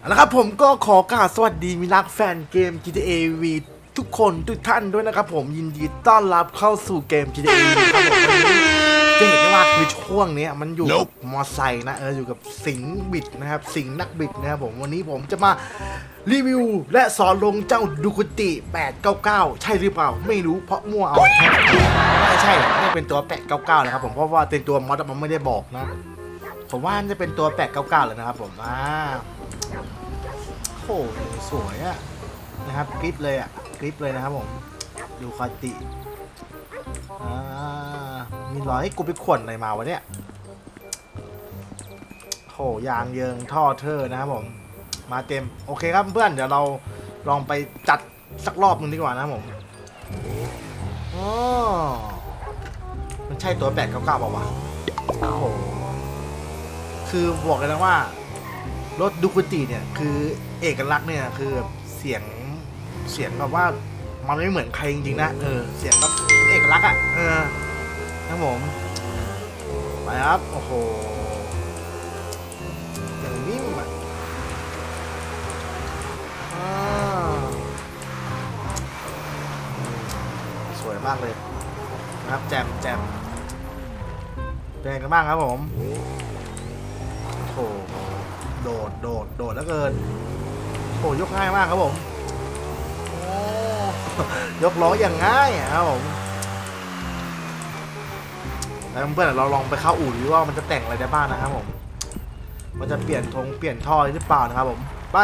เอาละครับผมก็ขอกราบสวัสดีมิรักแฟนเกม GTA V ทุกคนทุกท่านด้วยนะครับผมยินดีต้อนรับเข้าสู่เกม GTA V นะครับผมวันนี้จะเห็นได้ว่าคือช่วงเนี้ยมันอยู่กับมอไซค์นะเอออยู่กับสิงห์บิดนะครับ สิงห์นักบิดนะครับผมวันนี้ผมจะมารีวิวและสอนลงเจ้าดูคติ 899 ใช่หรือเปล่า ไม่รู้เพราะมั่วเอาไม่ใช่ไม่เป็นตัว 899 นะครับผมเพราะว่าเป็นตัวมอดมันไม่ได้บอกนะผมว่าน่าจะเป็นตัว 899 เลยนะครับผมอ่า โอ้โหสวยอะนะครับกริปเลยอะกริปเลยนะครับผมดูคาติอ่ามีรอยให้กูไปขวนอะไรมาวะเนี่ยโหยางเยิงท่อเทอร์นะครับผม มาเต็ม โอเคครับเพื่อนเดี๋ยวเราลองไปจัดสักรอบนึงดีกว่านะครับผมอ๋อมันใช่ตัวแปดเก้าเก้าเปล่าวะโอ้โห คือบอกเลยนะว่า รถดูคติเนี่ยคือเอกลักษณ์เนี่ยคือแบบเสียงเสียงแบบว่ามันไม่เหมือนใครจริงๆนะเออเสียงแบบเอกลักษณ์อะเออครับผมไปครับโอ้โหอย่างนิ่มอะอ่าสวยมากเลยนะครับแจมแจมเป็นไงกันบ้างครับผมโอ้โห โดด โดด โดดแล้วเกินโอ้ยกง่ายมากครับผมยกล้ออย่างง่ายครับผมแล้วเพื่อนเราลองไปเข้าอู่ดูว่ามันจะแต่งอะไรได้บ้างนะครับผม มันจะเปลี่ยนทงเปลี่ยนท่อหรือเปล่านะครับผม ไป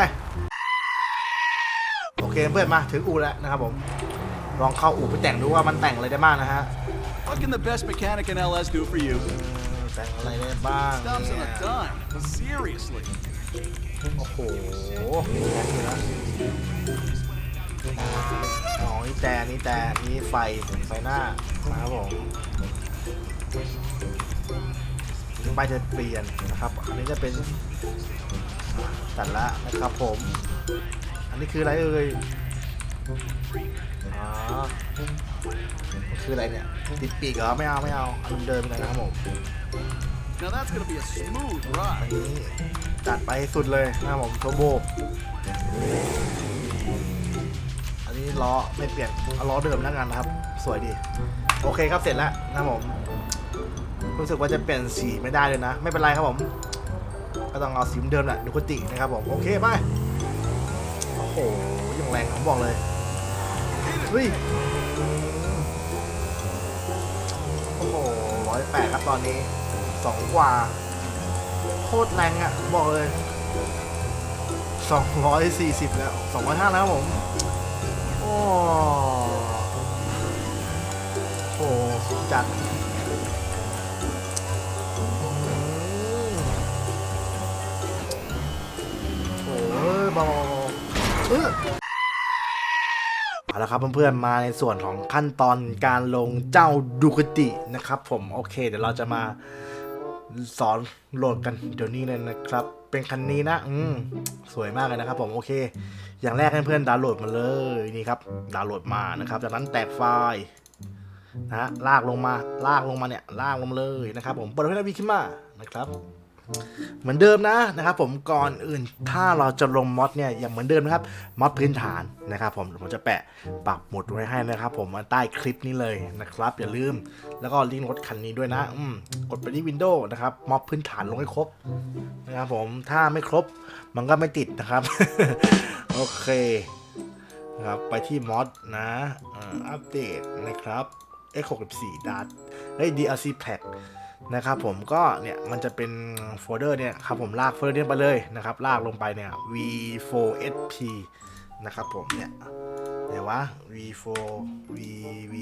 โอเคเพื่อนมาถึงอู่แล้วนะครับผม ลองเข้าอู่ไปแต่งดูว่ามันแต่งอะไรได้บ้างนะฮะ What can the best mechanic in LS do for you? แต่งอะไรได้บ้างเนี่ย a dime. Seriously. โอ้โหแรงอยู่นะอ๋อนี่แต่นี่แต่นี่ไฟไฟหน้านะครับผมไปจะเปลี่ยนนะครับ อันนี้จะเป็นตัดละนะครับผม อันนี้คืออะไรเอ่ย อ๋อมันคืออะไรเนี่ย ติดปีกเหรอ ไม่เอา ไม่เอาอันเดิมเลยนะครับผม Now that's gonna be a smooth อัน ride. นี้จัดไปให้สุดเลยนะครับผมโทโบ อันนี้ล้อไม่เปลี่ยนเอาล้อเดิมแล้วกันนะครับ สวยดี โอเคครับเสร็จแล้วนะครับผม รู้สึกว่าจะเปลี่ยนสีไม่ได้เลยนะ ไม่เป็นไรครับผม ก็ต้องเอาสีเดิมแหละดูคตินะครับผม โอเคไป โอ้โหยังแรงผมบอกเลยเฮ้ยโอ้โหร้อยแปดครับตอนนี้สองกว่าโคตรแรงอะผมบอกเลย240แล้ว205แล้วครับผมโอ้โหสุดจัดโอ้ยบาๆเออ เอาละครับเพื่อนๆมาในส่วนของขั้นตอนการลงเจ้าดูคตินะครับ ผมโอเค เดี๋ยวเราจะมาสอนโหลดกันเดี๋ยวนี้เลยนะครับ เป็นคันนี้นะอืมสวยมากเลยนะครับ ผมโอเค อย่างแรกให้เพื่อนดาวน์โหลดมาเลยนี่ครับ ดาวน์โหลดมานะครับ จากนั้นแตกไฟล์นะฮะลากลงมาลากลงมาเนี่ยลากลงมาเลยนะครับ ผมเปิดให้นาวีขึ้นมานะครับ เหมือนเดิมนะนะครับผมก่อนอื่นถ้าเราจะลงมอดเนี่ยอย่างเหมือนเดิมนะครับมอดพื้นฐานนะครับผมผมจะแปะปักหมุดไว้ให้นะครับ ผมมาใต้คลิปนี้เลยนะครับ อย่าลืมแล้วก็ลิงก์รถคันนี้ด้วยนะอืมกดไปที่วินโดว์นะครับมอดพื้นฐานลงให้ครบนะครับผมถ้าไม่ครบมันก็ไม่ติดนะครับ โอเคครับไปที่มอดนะอัปเดตนะครับ X64 ดัตเฮ้ย DLC Pack นะครับผมก็เนี่ยมันจะเป็นโฟลเดอร์เนี่ยครับผมลากโฟลเดอร์เนี้ไปเลยนะครับลากลงไปเนี่ย v4sp นะครับผมเนี่ยไหนวะ v4 v v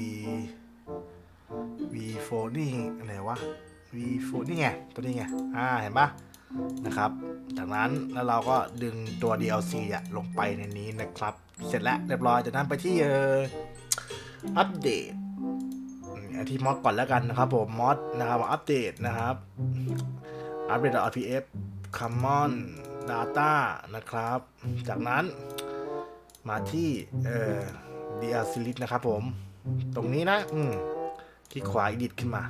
v4 นี่ไหนวะ v4 นี่ไงตัวนี้ไงอ่าเห็นปะนะครับ จากนั้นแล้วเราก็ดึงตัว DLC อะลงไปในนี้นะครับ เสร็จแล้วเรียบร้อยจากนั้นไปที่อัปเดต ที่มอดก่อนแล้วกันนะครับผมมอดนะครับอัปเดตนะครับอัปเดต RPF Common Data นะครับ จากนั้นมาที่เอ่อ DR Series นะครับผม ตรงนี้นะ อืมคลิกขวา edit ขึ้นมา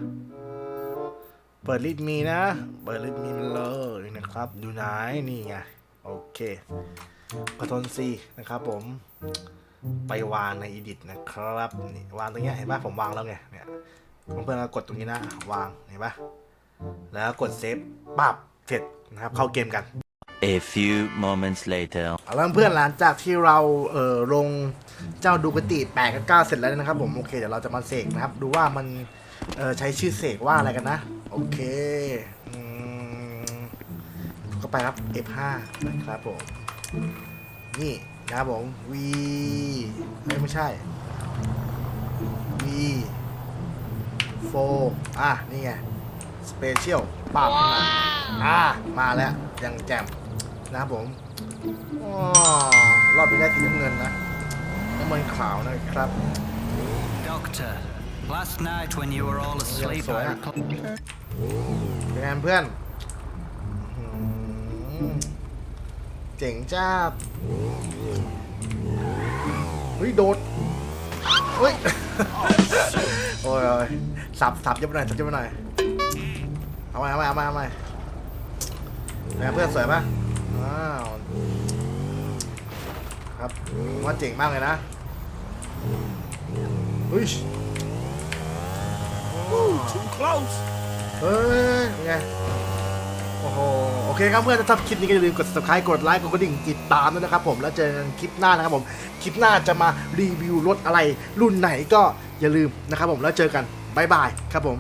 เปิดลิดมีนะ เปิดลิดมีมันเลยนะครับ ดูไหนนี่ไง โอเคคอนโทรล C นะครับผม ไปวางใน edit นะครับนี่วางตรงเนี้ยเห็นปะผมวางแล้วไงเนี่ยเพื่อนๆก็กดตรงนี้นะวางเห็นปะแล้วกดเซฟปั๊บเสร็จนะครับเข้าเกมกัน A few moments later. เอาละเพื่อนๆหลังจากที่เราเอ่อลงเจ้าดูกติแปดกับเก้าเสร็จแล้วนะครับผมโอเคเดี๋ยวเราจะมาเสกนะครับ ดูว่ามันเอ่อใช้ชื่อเสกว่าอะไรกันนะ โอเคอืมก็ไปครับ F5 นะครับผม นี่นะ ครับผม V เอ้ยไม่ใช่ V 4อะ นี่ไง Special ปาบขึ้นมาอ่ามาแล้วยังแจ่มนะครับผมอ๋อรอบนี้ได้สีน้ำเงินนะน้ำเงินขาวนะครับ Doctor, last night when you were all asleep, sorry. I repl- เป็นไงเพื่อนอื้อหือเจ๋งจ้าเฮ้ยโดดเฮ้ยโอ้ยโอ้ยสับสับเยอะไปหน่อยสับเยอะไปหน่อยเอาใหม่เอาใหม่เอาใหม่เอาใหม่เป็นไงเพื่อนสวยปะว้าวครับผมว่าเจ๋งมากเลยนะเฮ้ย Too close. เฮ้ยเป็นไงโอ้ โอเคครับเพื่อนถ้าชอบคลิปนี้ก็อย่าลืมกด subscribe กดไลค์กดกระดิ่งติดตามด้วยนะครับผมแล้วเจอกันคลิปหน้านะครับผมคลิปหน้าจะมารีวิวรถอะไรรุ่นไหนก็อย่าลืมนะครับผมแล้วเจอกันบ๊ายบายครับผม